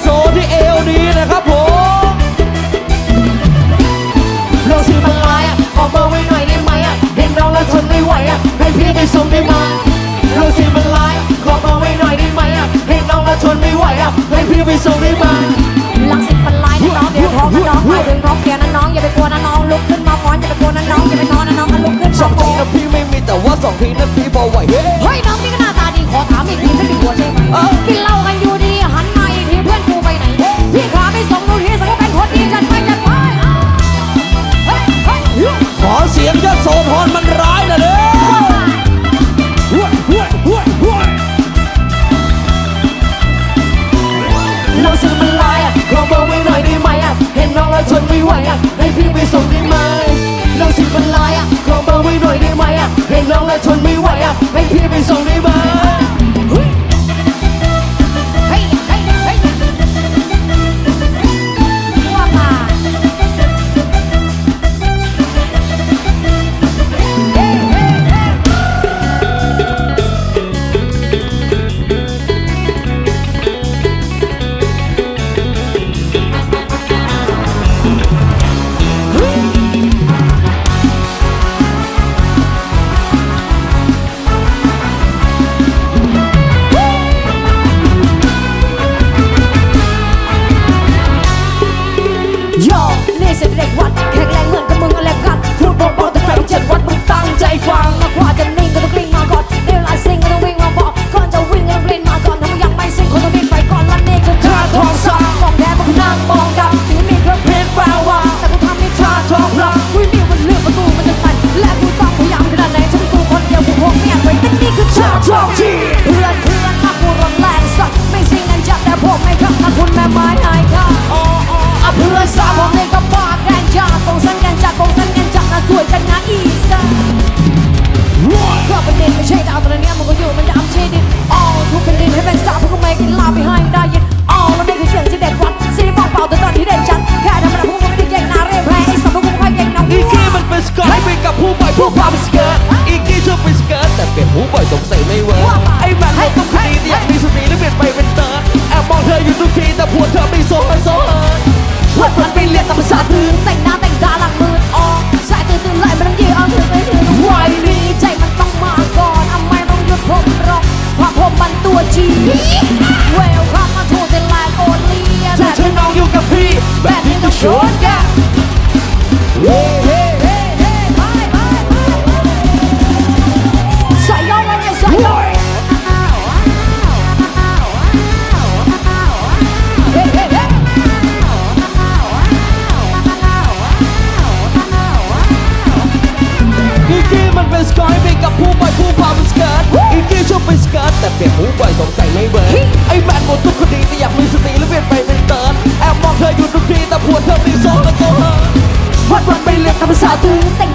โสที่เอวดีนะครับผมเราซื้อมาลายอะขอเบาไว้หน่อยได้ไหมอะเห็นเราแล้วทนไม่ไหวอะให้พี่ได้ส่งได้มาเราซื้อมาลายขอเบอไว้หน่อยได้ไหมอะเห็นเราแล้วทนไม่ไหวอะให้พี่ไปส่งได้มาหลังสิบพันลายน้องเดี๋ยวท้องน้องไปถึงน้องเสียนะน้องอย่าไปกลัวนะน้องลุกขึ้นมาฟ้อนอย่าไปกลัวนะน้องอย่าไปนอนนะน้องก็ลุกขึ้นมาสองทีนะพี่ไม่มีแต่ว่าสองทีนะพี่บอไหวเฮ้ยน้องนี่ก็หน้าตาดีขอถามอีกทีจะมีหัวใช่ไหมกินเหล้ากัน แต่ผัวเธอไม่โซนโซ่เฮนวันวันไปเรียนตามภาษาพื้นแต่งหน้าแต่งตาหลังมือออกสายตื่นตื่นไหลมันต้องที่เอาเธอไปถือต้องไหวดีใจมันต้องมาก่อนทำไมต้องหยุดผมรองเพาะผมมันตัวจีเวลคัมมาทูเดนไลน์โอเลียแต่ฉันน้องอยู่กับพี่แบบนี้ต้องชวนกัน สกอยเป็นกับผู้ใบผู้พาเป็นสเกิร์ตอีกี่ชอบไปสเกิร์ตแต่เปลี่ยนผู้ใบอยสงสัยไม่เบิร์ดไอแมนหมดทุกคดีแต่อยากมีสติแล้วเปลี่ยนไปเป็นเติร์ดแอบมองเธออยู่ทุกทีแต่ผัวเธอมีโซ่และโซ่เฮิวัดวันไปเรียนกับภาษาตื่นแต่ง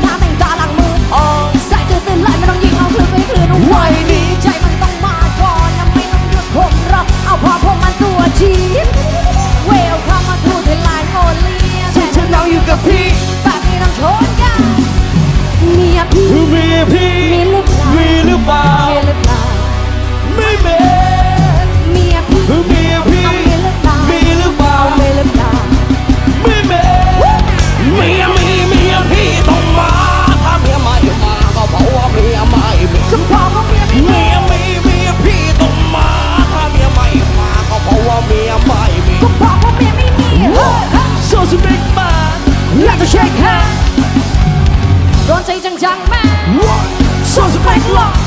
เฮ้ย So to big man อยากจะเช็คแฮนด์โดนใจจังๆแม่ So to big man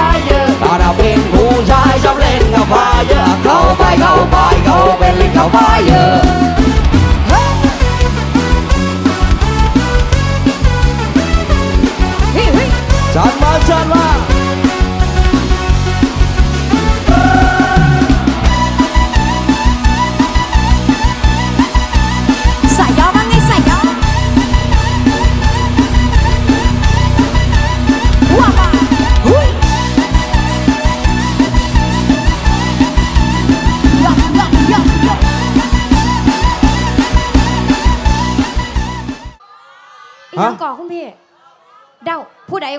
บไฟเยอะถ้าเป็นผู้ชายชอบเล่นกับไฟเยอะเข้าไปเข้าไปเข้าไปเล่นกาแฟเยอะจันวาจันยังกับไฟเยอะถ้าเธอสวยเซ็กซี่ฮอตยังกับไฟเยอะถ้าเราเป็นผู้ชา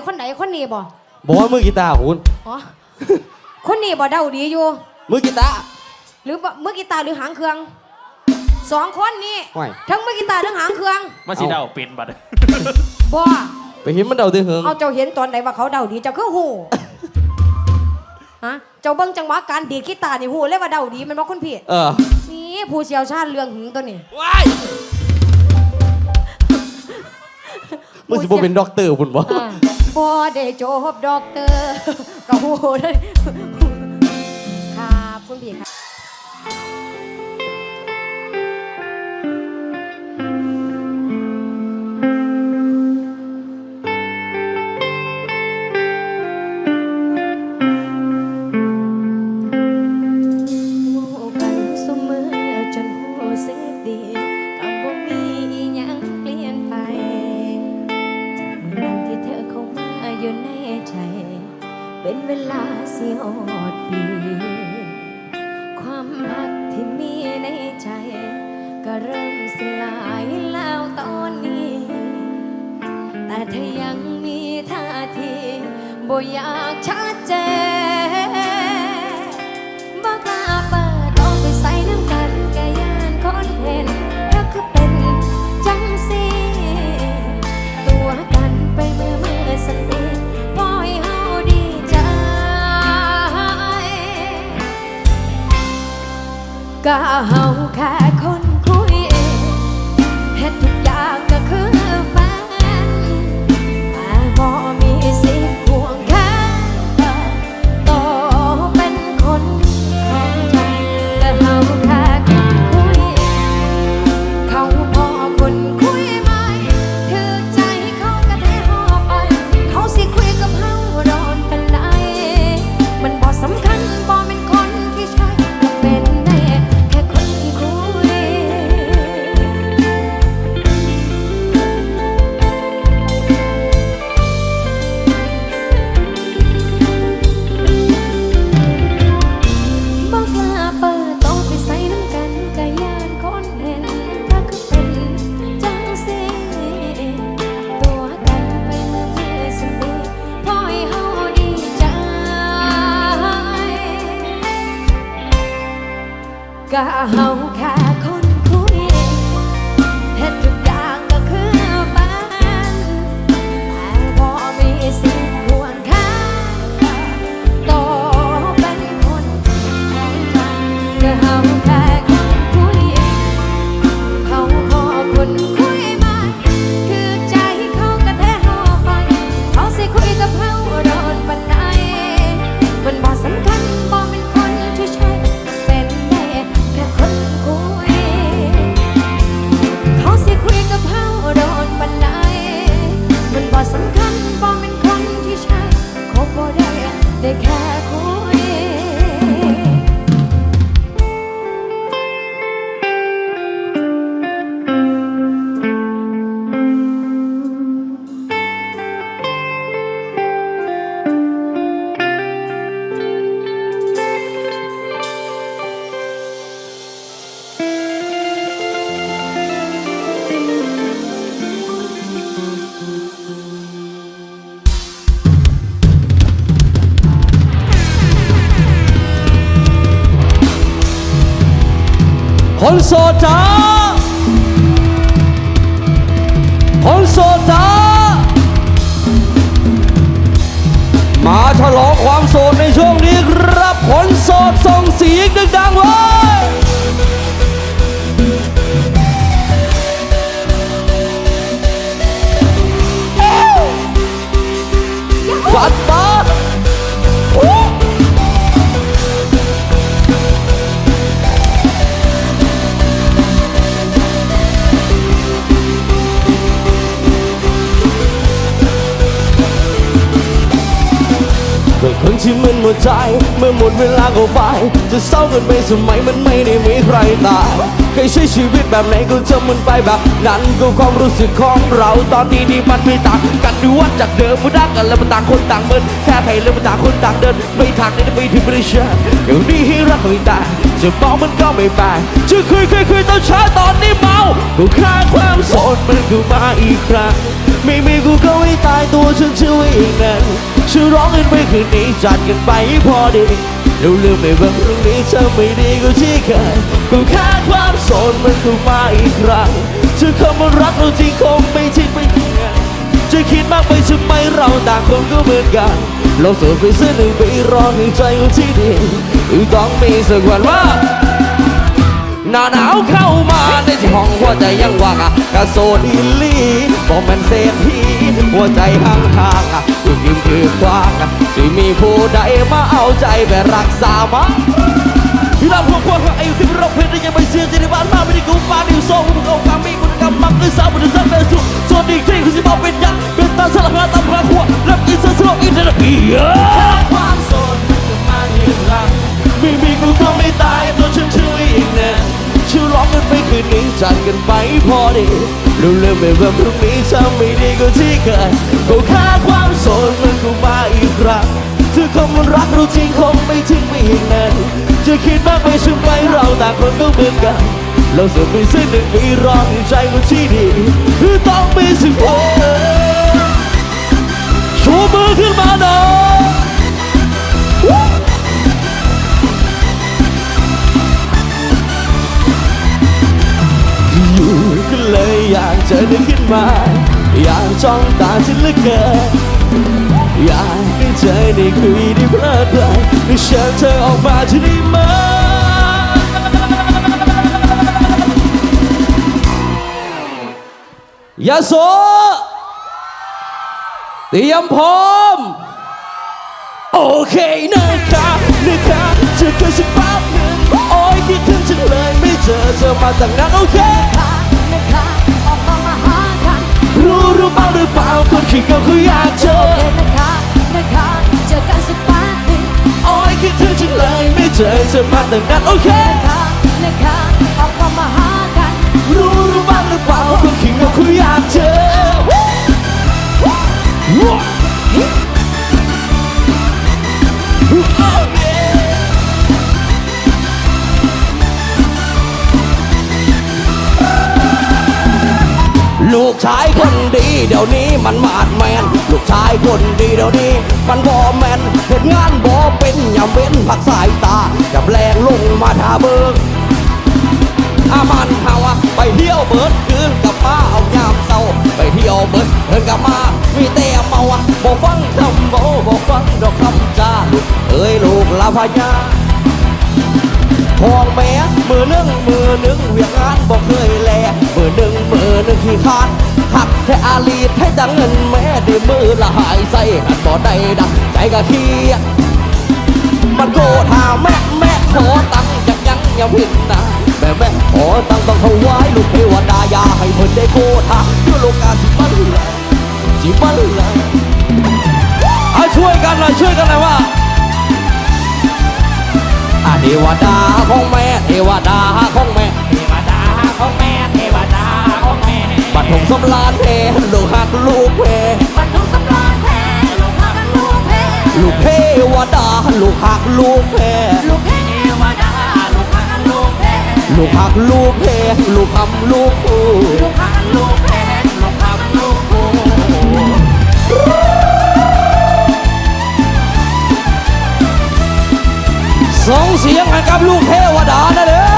คนไหนคนนี้บ่บอกว่ามือกีตาร์คุณอ๋อคนนี้บ่เดาดีอยู่ มือกีตาร์หรือบ่มือกีตาร์หรือหางเครื่องสองคนนี้ไม่ทั้งมือกีตาร์ทั้งหางเครื่องมาสิเดาเป็นบัดบ่ไปเห็นมันเดาเตือเหิงเอาเจ้าเห็นตอนไหนว่าเขาเดาดีเจ้าคือหูฮะเจ้าเบิ่งจังหวะการดีดกีตาร์นี่หูเลยว่าเดาดีแมันบ่คุณพี่เออนี่ผู้เชี่ยวชาญเรื่องหึงตัวนี้ว้ายมึงสิบ่เป็นด็อกเตอร์คุณบ่อ่า บ่ได้จบด็อกเตอร์ก็หูเลยครับคุณพี่ค่ะ ชัดเจนบ่กล้าเปิดออกไปใส่น้ำกันกะยานคนเห็นรักคือเป็นจังสีตัวกันไปเมื่อเมื่อสันติปล่อยเฮาดีใจก็เฮาแค่คน คนโสดจ้าคนโสดจ้ามาฉลองความโสดในช่วงนี้ครับคนโสดส่งเสียงดังๆไว้ปัดปัดเป็ ที่มันหมดใจ เมื่อหมดเวลาก็ไป จะเศร้ากันไปสมัยมันไม่ได้มีใครตายเคยใช้ชีวิตแบบไหนก็จะมันไปแบบ นั้นก็ความรู้สึกของเราตอนนี้นี่มันไม่ต่างกันดูว่าจากเดิมมันรักกันแล้วมันต่างคนต่างเมินแค่ไทยแล้วมันต่างคนต่างเดินไม่ทางนี้ไม่ถึงบริษัทเดี๋ยวนี้ให้รักไม่ได้จะมองมันก็ไม่แปลกจะคุยคุยคุยตอนเช้าตอนนี้เมาก็ค่าความโสดมันก็มาอีกครั้งไม่มีกูก็ไม่ตายตัวฉันชื่อว่าอีกนั้น ฉันร้องกันไปคืนนี้จัดกันไปพอดีเร็วลืมไม่ว่าพรุ่งนี้เธอไม่ดีก็ที่เคยกูแค่ความโสดมันถูกมาอีกครั้งเธอคำว่ารักเราจริงคงไม่ทิ้งไม่ทิ้งกันจะคิดมากไปทำไมเราต่างคนก็เหมือนกัน เราโสดไปสักหนึ่งปีรอให้ใจกูที่ดีต้องมีสักวันว่าหนาหนาวเข้ามาในที่ห้องหัวใจยังว่างอะกะโซดอีลีบอกมันเศรษฐีหัวใจห่างห่าง ๆอะคือยิ้มคือควางอะที่มีผู้ใดมาเอาใจไปรักษามาที่เราพวกพวกไอ้ที่เราเพลงได้ยังไม่เสียใจในบ้านมาไม่ได้กูฟ้าดิวโซ่กูเอากำมีกูกำมังคือสาวมันจะสั่งเลยสุดส่วนอีกที่คือสิบอกเป็นยังเป็นตาสลักหน้าตาพระหัวรับกินเสื้อสลบอินเทอร์เน็ตเยความสนจะมาอีกครั้งไม่มีกูก็ไม่ตายตัวฉันช่วยอีกแน่ ร้องกันไปคืนนี้จัดกันไปพอดีรู้เรื่องไม่ว่าพรุ่งนี้ถ้าไม่ดีก็ที่เคยก็ค่าความโสดมันก็มาอีกครั้งเธอคงมันรักเราจริงคงไม่ทิ้งไม่อีกนานจะคิดมากไปใช่ไหมเราต่างคนก็เหมือนกันเราสือไปสิ้นหนึ่งปีรอให้ใจก็ที่ดีคือต้องมีสิ่งโอ้ชูมือขึ้นมาหน่อย อยากขึ้นมา อยากจ้องตาฉันเหลือเกินอยากให้เธอได้คุยได้เพลิดเพลินให้เชิญเธอออกมาจะได้ไหมยาโสเตรียมพร้อม โอเคนะคะนะคะเจอกันสักแป๊บหนึ่งโอ้ยคิดถึงจังเลยไม่เจอเธอมาตั้งนานโอเค รู้รู้บ้างหรือเปล่าคนขี้เก็เขาอยากเจอโอเคนะคะนะคะเจอกันสักแป๊บหนึ่งโอ้ยคิดถึงจังเลยไม่เจอเธอมาตั้งนานโอเคนะคะนะคะ ชายคนดีเดี๋ยวนี้มันมาดแมน ลูกชายคนดีเดี๋ยวนี้ มันบอแมนเห็นงานบอเป็นอย่าเว้นผักสายตาจับแรงลงมาทาเบิงเที่ยวเบิดคืนกับมาเอายามเศร้าไปเที่ยวเบิดเดินกับมา มีแต่เมาะบอกฟังคำโมบอกฟังดอกคำจ้าลูกเอ้ยลูกลาพญาทองแม่มือหนึ่งมือหนึ่งเวียงงานบอกเคยแลมือหนึ่งมือหนึ่งขี้คาน แค่อาลีดให้ดังเงินแม่ได้มือละหายใส่กันบ่ได้ดังใจกะเคียมันโกรธหาแม่แม่ขอตังค์ยังยังยังพินนะแม่แม่ขอตังค์ต้องถวายลูกเทวดาอยาให้เพิ่นได้โกธหาด้วยโลกาสิมันเหลือสิมันเหลือเอาช่วยกันหน่อยช่วยกันหน่อยว่าเทวดาของแม่เทวดาของแม่เทวดาของแม่ ดผมสำลานเพลูกหักลูกเพบรรทุกสำราญแพ้ลูกพากันลูกแพ้ลูกเทวดาลูกหักลูกเพลูกแพ้เทวดาลูกพากันลูกแพ้ลูกหักลูกเพลูกทำลูกคูลูกพากันลูกแพ้ลูกพากันลูกคู่สองเสียงให้กับลูกเทวดานะเด้อ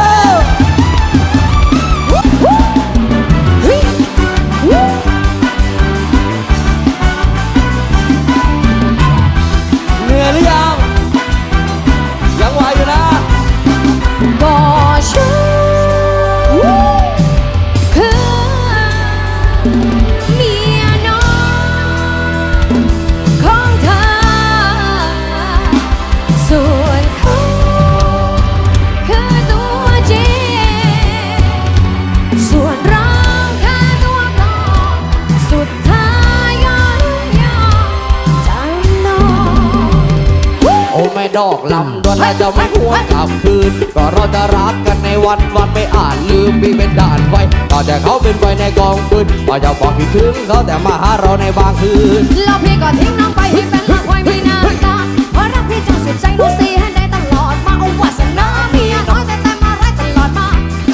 ดอกลำดวนและจะไม่หวนกลับคืน ก็เราจะรักกันในวันวันไม่อาจลืมมีเป็นด่านไฟต่อจากเขาเป็นไฟในกองฟืนก็จะบอกคิดถึงเขาแต่มาหาเราในบางคืนแล้วพี่ก็ทิ้งน้องไปที่เป็นรักไว้ไม่นานกันเพราะรักพี่จนสุดใจรู้สิให้ได้ตลอดมาเอาวาสนาเมียน้อยแต่แต่มาร้ายตลอดมา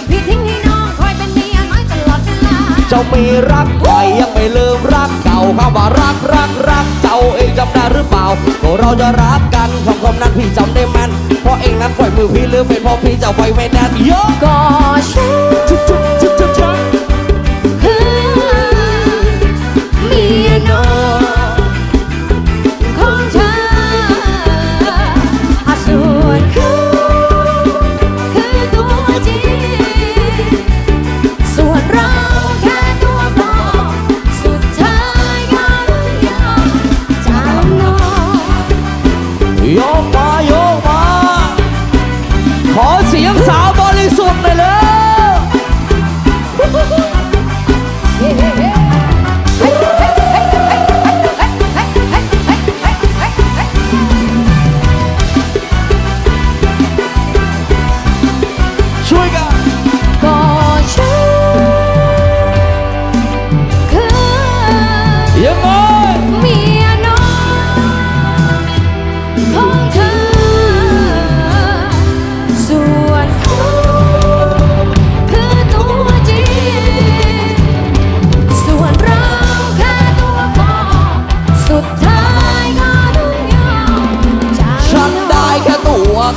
พี่ทิ้งให้น้องคอยเป็นเมียน้อยตลอดเวลาเจ้ามีรักใหม่ยังไม่ลืมรักเก่าคำว่ารักรักรักเจ้า เองจำได้หรือเปล่าก็เราจะรักกันคำคำนั้นพี่จำได้มัน เพราะเองนั้นปล่อยมือพี่หรือเป็นเพราะพี่จะไว้ไม่แน่นเยอะก็ฉัน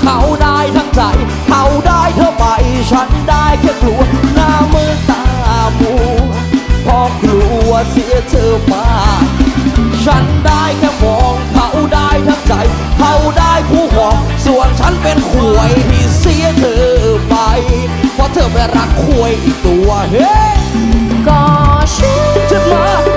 เขาได้ทั้งใจ เขาได้เธอไปฉันได้แค่กลัวหน้ามือตามัวเพราะกลัวเสียเธอมาฉันได้แค่มองเขาได้ทั้งใจ เขาได้คู่ครองส่วนฉันเป็นขวยที่เสียเธอไป เพราะเธอไปรักขวยอีกตัวเฮ้ก็ฉันจะมา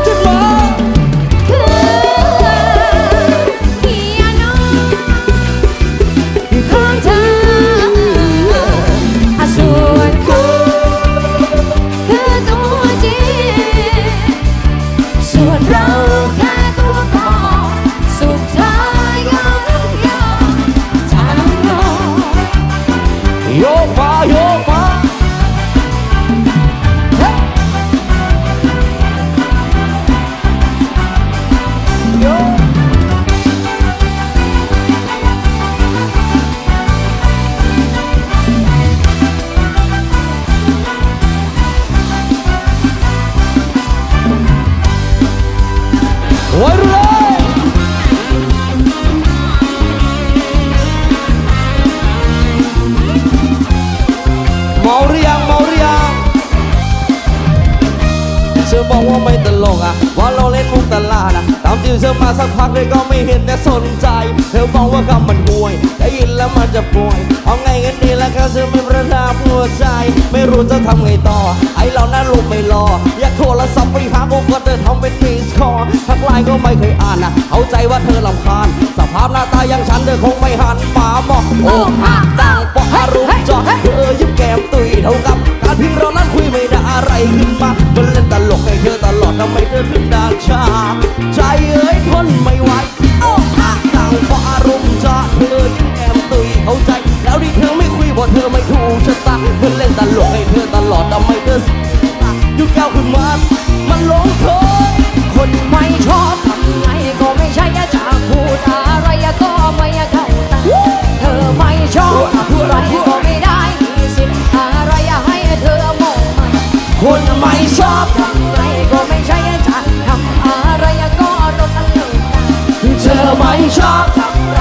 ทำเป็นมิสคอร์ทักไลน์ก็ไม่เคยอ่านอะเข้าใจว่าเธอลำคาญ สภาพหน้าตาอย่างฉันเธอคงไม่หันมาบอกโอ้หักต่างปออารมณ์จอดเธอยิ้มแก้มตุยเท่ากับ การที่เรานั้นคุยไม่ได้อะไรขึ้นมามันเล่นตลกให้เธอตลอดทำไมเธอถึงด่าชา ใจเอ้ยทนไม่ไหวโอ้หักต่างปออารมณ์จอดเธอยิ้มแก้มตุยเข้าใจ แล้วที่เธอไม่คุยบอกเธอไม่ถูกชะตามันเล่นตลกให้เธอตลอดทำไมเธอยุคแก้วขึ้นมา ไม่ชอบทำไงก็ไม่ใช่จะทำอะไรก็รบกันเลยเธอไม่ชอบทำไร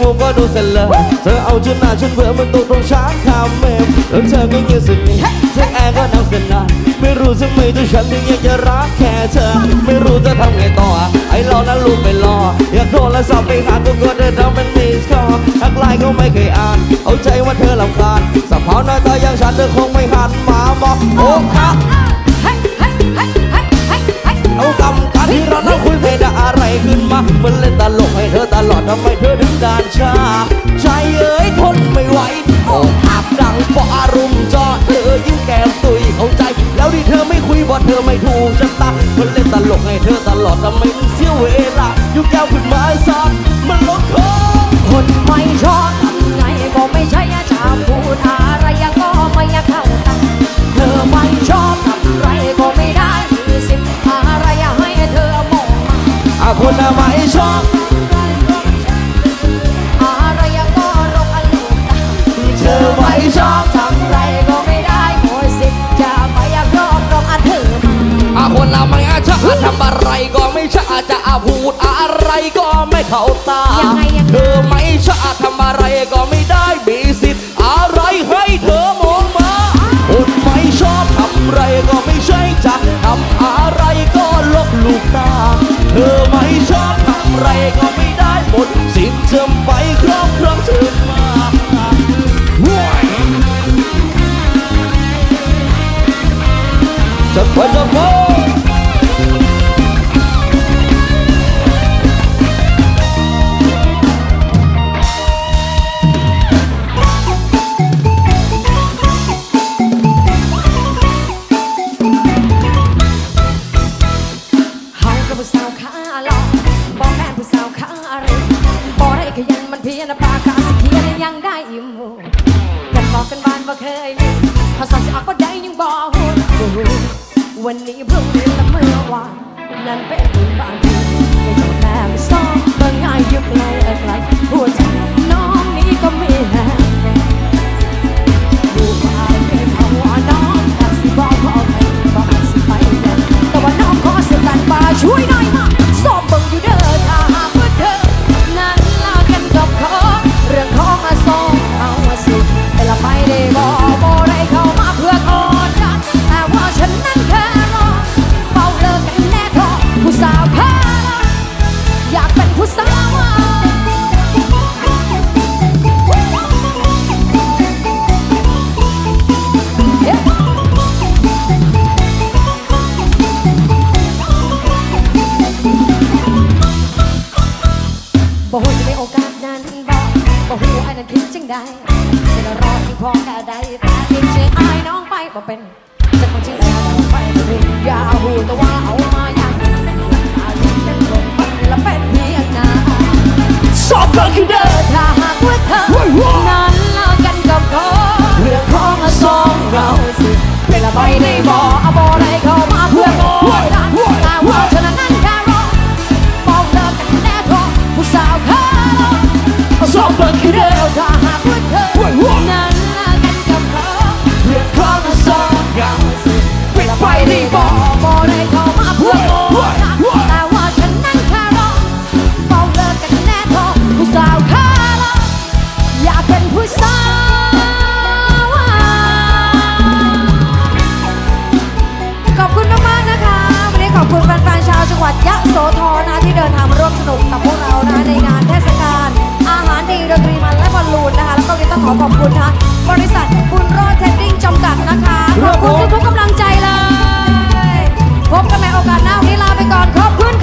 อะเล่นมุมก็ดูเสร็จเลยเธอเอาชุดหน้าชุดเบื่อมันตัวตรงช้างคาเมมแล้วเธอก็เงียบสนิทเธอแอร์ก็นั่งสนานไม่รู้ทำไมตัวฉันถึงยังจะรักแค่เธอ ไม่รู้จะทำไงต่ออะไอ้เรานั้นลูกไปรอ อยากโทรศัพท์ไปหาก็ก็เดินทำเป็นมิสคอลทักไลน์ก็ไม่เคยอ่าน เอาใจว่าเธอลำคาญสภาพหน้าตาอย่างฉันเธอคงไม่หันมาบอกโอ้ครับ เอากำกันที่เราคุยไม่ได้อะไรขึ้นมามันเล่นตลกให้เธอตลอดทำไมเธอถึงด่านชา ใจเอ้ยทนไม่ไหวโอ้หักดังเพราะอารมณ์จอเธอยิ้มแก้มตุยเข้าใจ แล้วที่เธอไม่คุยว่าเธอไม่ถูกชะตามันเล่นตลกให้เธอตลอดทำไมมันเสียเวลายู่แก้วขึ้นมา อาคนน่ะไม่ชอบอะไรก็รบอารมณ์ตาเธอไม่ชอบทำไรก็ไม่ได้หมดสิทธิ์จะไปรอบรองอาเธอมาอาคนเราไม่อาชาทำอะไรก็ไม่ชาจะอาพูดอะไรก็ไม่เข้าตายังไงยังไงเธอไม่ชาทำอะไรก็ไม่ได้มีสิทธิ์อะไรให้เธอมองมาคนไม่ชอบทำอะไรก็ไม่ใช่จ ไรก็ไม่ได้หมดสิทธิ์จะไป รอที่พอแค่ใดแต่ที่เชื่ออายน้องไปบ่เป็นจะคนที่แล้วไปบ่เป็นอย่าฮู้แต่ว่าเอามาอย่างอายุยังคงมันและเป็นเพียงหน้าสอบกันคือเด้อถ้าหากว่าเธอนั้นเลิกกันกับเขาเรื่องของสองเราสิเป็นละไปได้บ่อเอาบ่ได้เข้ามาเพื่อกอดกันแต่ว่าฉันนั้นแค่รอเฝ้าเลิกกันแน่ทอผู้สาวเขาสอบกันคือเดิมถ้า เธอนั้นเป็นกับเขาเพื่อขอมาสองอย่างปิดไฟในบ่อบ่ได้เข้ามาเะโมรัแต่ว่าฉันนั้นค่รอต้อเลิกกันแน่ท้อผู้สาวข้าลออยากเป็นผู้สาวขอบคุณมากนะคะ วันนี้ขอบคุณแฟนๆชาวจังหวัดยะโสธรนะที่เดินทางมาร่วมสนุกกับพวกเรานะในงาน ขอขอบคุณนะะบริษัทบุญรอดเทรดดิ้งจำกัดนะคะ ขอบคุณทุกๆกำลังใจเลย พบกันใหม่โอกาสหน้าวันนี้ลาไปก่อนขอบคุณ